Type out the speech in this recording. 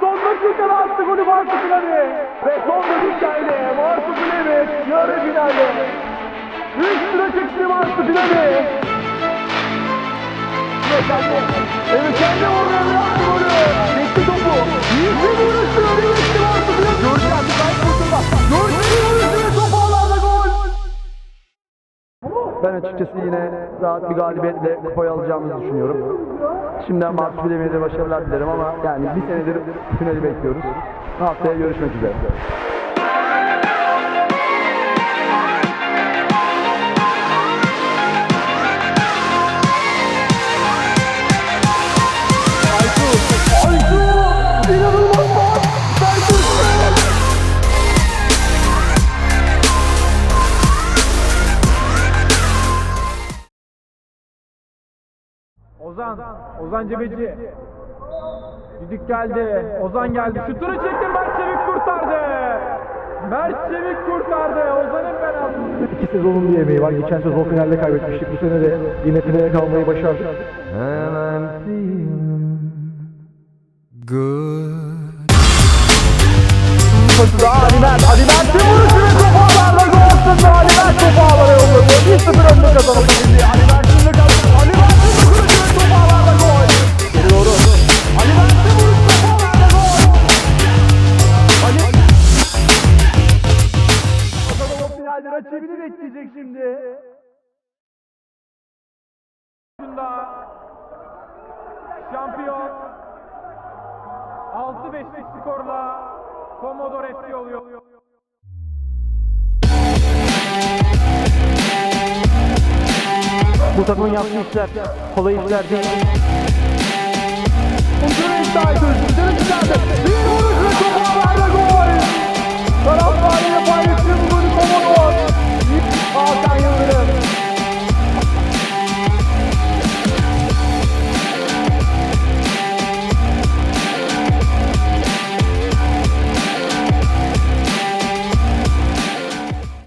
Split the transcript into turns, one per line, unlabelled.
Son dakikada attı golü Marcus Levi. Ve son dakikayla Marcus Levi yarı finalde. Üstüne çıktı Marcus Levi. Ve kendi, evet kendi vuruyor. Ben açıkçası yine rahat bir galibiyetle kupayı alacağımızı düşünüyorum. Şimdiden Martı Bileme'ye de başarılar dilerim ama yani bir senedir finali bekliyoruz. Haftaya görüşmek üzere.
Ozan, Ozan Cebeci. Düdük geldi, Ozan geldi. Şutunu çekti, Mert Çevik kurtardı. Mert Çevik kurtardı. Ozan'ın penaltısı.
İki sezonun bir emeği var. Geçen sezon finalde kaybetmiştik. Bu sene de yine finale kalmayı başardık. Da Ali Mert. Ali Mert'in vuruşu Rakibini bekleyecek şimdi.
Şampiyon 6-5'lik skorla Commodore FC oluyor.
Bu takımın yaptığı işler kolay işler değil.